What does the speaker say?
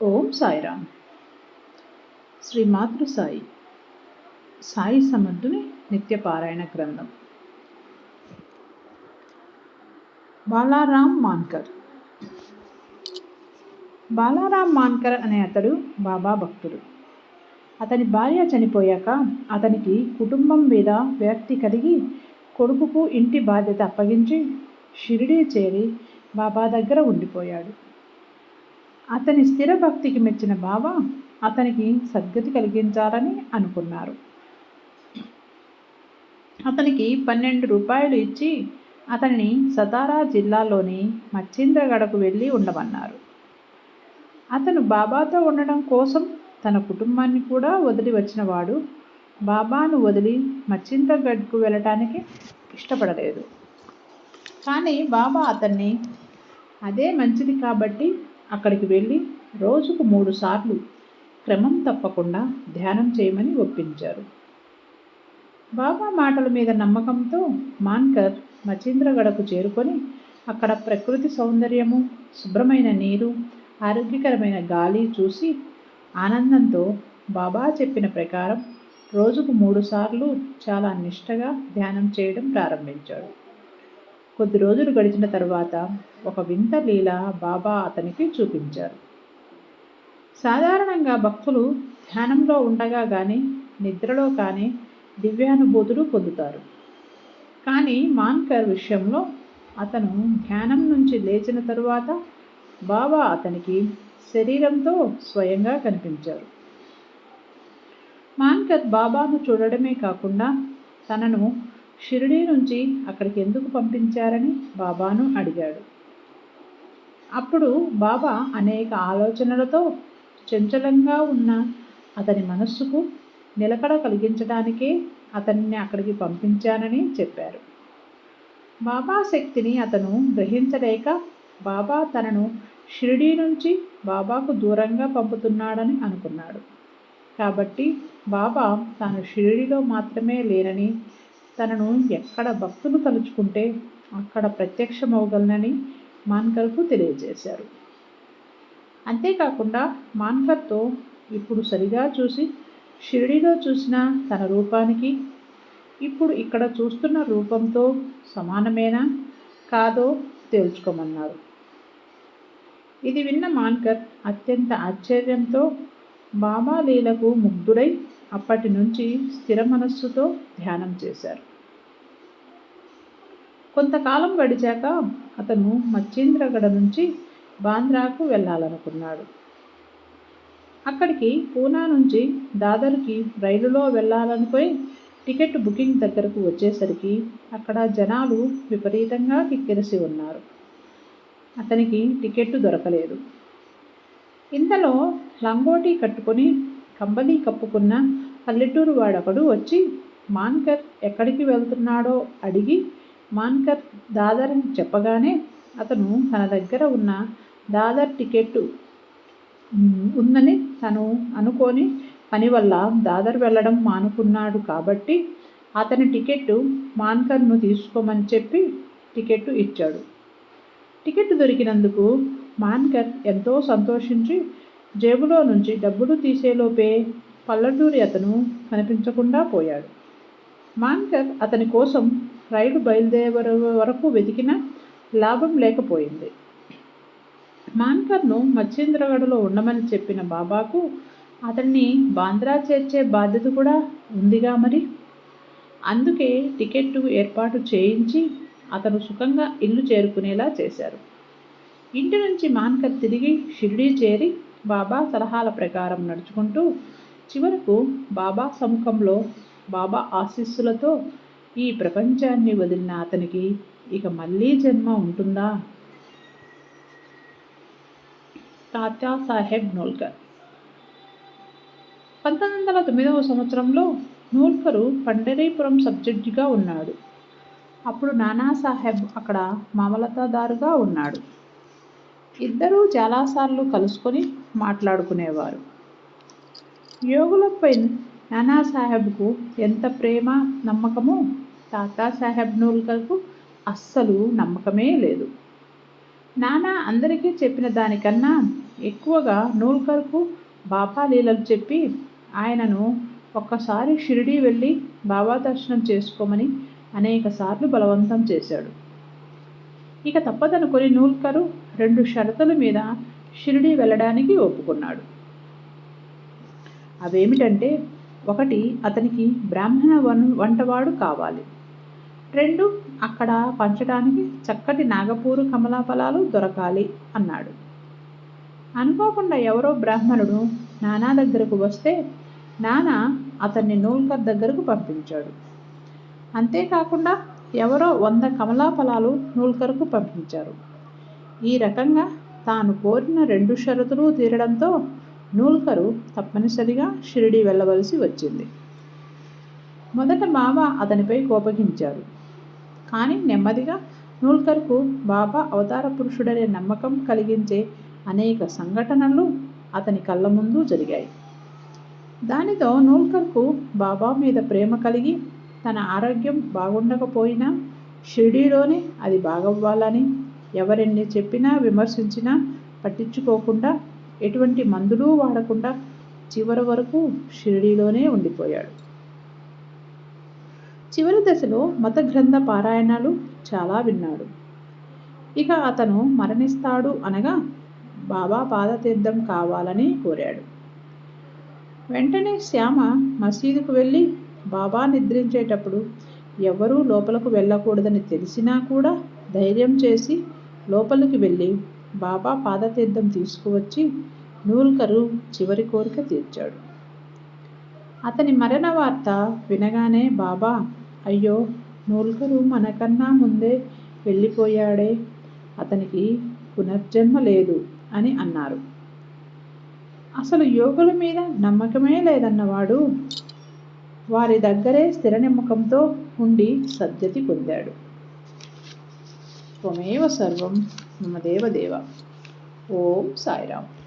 ఓం సాయిరామ్. శ్రీ మాతృ సాయి సాయి సమర్థుని నిత్యపారాయణ గ్రంథం. బాలారాం మాన్కర్. బాలారాం మాన్కర్ అనే అతడు బాబా భక్తుడు. అతని భార్య చనిపోయాక అతనికి కుటుంబం మీద వ్యక్తి కలిగి కొడుకుకు ఇంటి బాధ్యత అప్పగించి షిరిడీ చేరి బాబా దగ్గర ఉండిపోయాడు. అతని స్థిర భక్తికి మెచ్చిన బాబా అతనికి సద్గతి కలిగించాలని అనుకున్నారు. అతనికి పన్నెండు రూపాయలు ఇచ్చి అతనిని సతారా జిల్లాలోని మచ్చింద్రగడకు వెళ్ళి ఉండమన్నారు. అతను బాబాతో ఉండడం కోసం తన కుటుంబాన్ని కూడా వదిలి వచ్చినవాడు బాబాను వదిలి మచ్చింద్రగఢ్కు వెళ్ళటానికి ఇష్టపడలేదు. కానీ బాబా అతన్ని అదే మంచిది కాబట్టి అక్కడికి వెళ్ళి రోజుకు మూడు సార్లు క్రమం తప్పకుండా ధ్యానం చేయమని ఒప్పించారు. బాబా మాటల మీద నమ్మకంతో మాన్కర్ మచీంద్రగడకు చేరుకొని అక్కడ ప్రకృతి సౌందర్యము శుభ్రమైన నీరు ఆరోగ్యకరమైన గాలి చూసి ఆనందంతో బాబా చెప్పిన ప్రకారం రోజుకు మూడుసార్లు చాలా నిష్టగా ధ్యానం చేయడం ప్రారంభించాడు. కొద్ది రోజులు గడిచిన తర్వాత ఒక వింత లీల బాబా అతనికి చూపించారు. సాధారణంగా భక్తులు ధ్యానంలో ఉండగా కానీ నిద్రలో కానీ దివ్యానుభూతులు పొందుతారు. కానీ మాన్కర్ విషయంలో అతను ధ్యానం నుంచి లేచిన తరువాత బాబా అతనికి శరీరంతో స్వయంగా కనిపించారు. మాన్కర్ బాబాను చూడడమే కాకుండా తనను షిరిడీ నుంచి అక్కడికి ఎందుకు పంపించారని బాబాను అడిగాడు. అప్పుడు బాబా అనేక ఆలోచనలతో చంచలంగా ఉన్న అతని మనస్సుకు నిలకడ కలిగించడానికే అతన్ని అక్కడికి పంపించానని చెప్పారు. బాబా శక్తిని అతను గ్రహించలేక బాబా తనను షిరిడీ నుంచి బాబాకు దూరంగా పంపుతున్నాడని అనుకున్నాడు. కాబట్టి బాబా తాను షిరిడిలో మాత్రమే లేనని తనను ఎక్కడ భక్తులు తలుచుకుంటే అక్కడ ప్రత్యక్షమవగలనని మాన్కర్కు తెలియజేశారు. అంతేకాకుండా మాన్కర్తో ఇప్పుడు సరిగా చూసి షిరిడిలో చూసిన తన రూపానికి ఇప్పుడు ఇక్కడ చూస్తున్న రూపంతో సమానమేనా కాదో తేల్చుకోమన్నారు. ఇది విన్న మాన్కర్ అత్యంత ఆశ్చర్యంతో బాబా లీలకు ముగ్ధుడై అప్పటి నుంచి స్థిర మనస్సుతో ధ్యానం చేశారు. కొంతకాలం గడిచాక అతను మచ్చేంద్రగడ నుంచి బాంద్రాకు వెళ్ళాలనుకున్నాడు. అక్కడికి పూనా నుంచి దాదర్కి రైలులో వెళ్ళాలనుకుని టికెట్ బుకింగ్ దగ్గరకు వచ్చేసరికి అక్కడ జనాలు విపరీతంగా కిక్కిరిసి ఉన్నారు. అతనికి టికెట్ దొరకలేదు. ఇంతలో లంగోటి కట్టుకొని కంబలి కప్పుకున్న పల్లెటూరు వాడొకడు వచ్చి మాన్కర్ ఎక్కడికి వెళ్తున్నాడో? అడిగి మాన్కర్ దాదర్ చెప్పగానే అతను తన దగ్గర ఉన్న దాదర్ టికెట్ ఉందని తను అనుకొని పని వల్ల దాదర్ వెళ్ళడం మానుకున్నాడు కాబట్టి అతని టికెట్ మాన్కర్ను తీసుకోమని చెప్పి టికెట్టు ఇచ్చాడు. టికెట్ దొరికినందుకు మాన్కర్ ఎంతో సంతోషించి జేబులో నుంచి డబ్బులు తీసేలోపే పల్లెటూరి అతను కనిపించకుండా పోయాడు. మాన్కర్ అతని కోసం రైలు బయలుదేరే వరకు వెతికినా లాభం లేకపోయింది. మాన్కర్ను మచ్చేంద్రగఢలో ఉండమని చెప్పిన బాబాకు అతన్ని బాంద్రా చేర్చే బాధ్యత కూడా ఉందిగా మరి? అందుకే టికెట్ ఏర్పాటు చేయించి అతను సుఖంగా ఇల్లు చేరుకునేలా చేశారు. ఇంటి నుంచి మాన్కర్ తిరిగి షిరిడీ చేరి బాబా సలహాల ప్రకారం నడుచుకుంటూ చివరకు బాబా సముఖంలో బాబా ఆశీస్సులతో ఈ ప్రపంచాన్ని వదిలిన అతనికి ఇక మళ్ళీ జన్మ ఉంటుందా? తాతా సాహెబ్ నోల్కర్. పంతొమ్మిది వందల తొమ్మిదవ సంవత్సరంలో నూల్కరు పండరీపురం సబ్జెక్టుగా ఉన్నాడు. అప్పుడు నానాసాహెబ్ అక్కడ మామలతాదారుగా ఉన్నాడు. ఇద్దరూ చాలాసార్లు కలుసుకొని మాట్లాడుకునేవారు. యోగులపై నానాసాహెబ్కు ఎంత ప్రేమ నమ్మకమో తాతాసాహెబ్ నూల్కర్కు అస్సలు నమ్మకమే లేదు. నానా అందరికీ చెప్పిన దానికన్నా ఎక్కువగా నూల్కర్కు బాబా లీలలు చెప్పి ఆయనను ఒక్కసారి షిరిడీ వెళ్ళి బాబా దర్శనం చేసుకోమని అనేకసార్లు బలవంతం చేశాడు. ఇక తప్పదనుకొని నూల్కరు రెండు షరతుల మీద షిరిడీ వెళ్ళడానికి ఒప్పుకున్నాడు. అవేమిటంటే ఒకటి అతనికి బ్రాహ్మణ వన్ వంటవాడు కావాలి. రెండు అక్కడ పంచడానికి చక్కటి నాగపూరు కమలాఫలాలు దొరకాలి అన్నాడు. అనుకోకుండా ఎవరో బ్రాహ్మణుడు నానా దగ్గరకు వస్తే నానా అతన్ని నూల్కర్ దగ్గరకు పంపించాడు. అంతేకాకుండా ఎవరో వంద కమలాఫలాలు నూల్కర్కు పంపించారు. ఈ రకంగా తాను కోరిన రెండు షరతులు తీరడంతో నూల్కరు తప్పనిసరిగా షిరిడి వెళ్ళవలసి వచ్చింది. మొదట బాబా అతనిపై కోపగించారు. కానీ నెమ్మదిగా నూల్కర్కు బాబా అవతార పురుషుడనే నమ్మకం కలిగించే అనేక సంఘటనలు అతని కళ్ళ ముందు జరిగాయి. దానితో నూల్కర్కు బాబా మీద ప్రేమ కలిగి తన ఆరోగ్యం బాగుండకపోయినా షిరిడీలోనే అది బాగవ్వాలని ఎవరెన్ని చెప్పినా విమర్శించినా పట్టించుకోకుండా ఎటువంటి మందులు వాడకుండా చివరి వరకు షిరిడీలోనే ఉండిపోయాడు. చివరి దశలో మత గ్రంథ పారాయణాలు చాలా విన్నాడు. ఇక అతను మరణిస్తాడు అనగా బాబా పాదతీర్థం కావాలని కోరాడు. వెంటనే శ్యామ మసీదుకు వెళ్ళి బాబా నిద్రించేటప్పుడు ఎవరూ లోపలకు వెళ్ళకూడదని తెలిసినా కూడా ధైర్యం చేసి లోపలికి వెళ్ళి బాబా పాదతీర్థం తీసుకువచ్చి నూల్కరు చివరి కోరిక తీర్చాడు. అతని మరణ వార్త వినగానే బాబా అయ్యో నూల్కరు మనకన్నా ముందే వెళ్ళిపోయాడే. అతనికి పునర్జన్మ లేదు అని అన్నారు. అసలు యోగుల మీద నమ్మకమే లేదన్నవాడు వారి దగ్గరే స్థిర నమ్మకంతో ఉండి సద్గతి పొందాడు. త్వమేవ సర్వం మమదేవ దేవ. ఓం సాయిరామ్.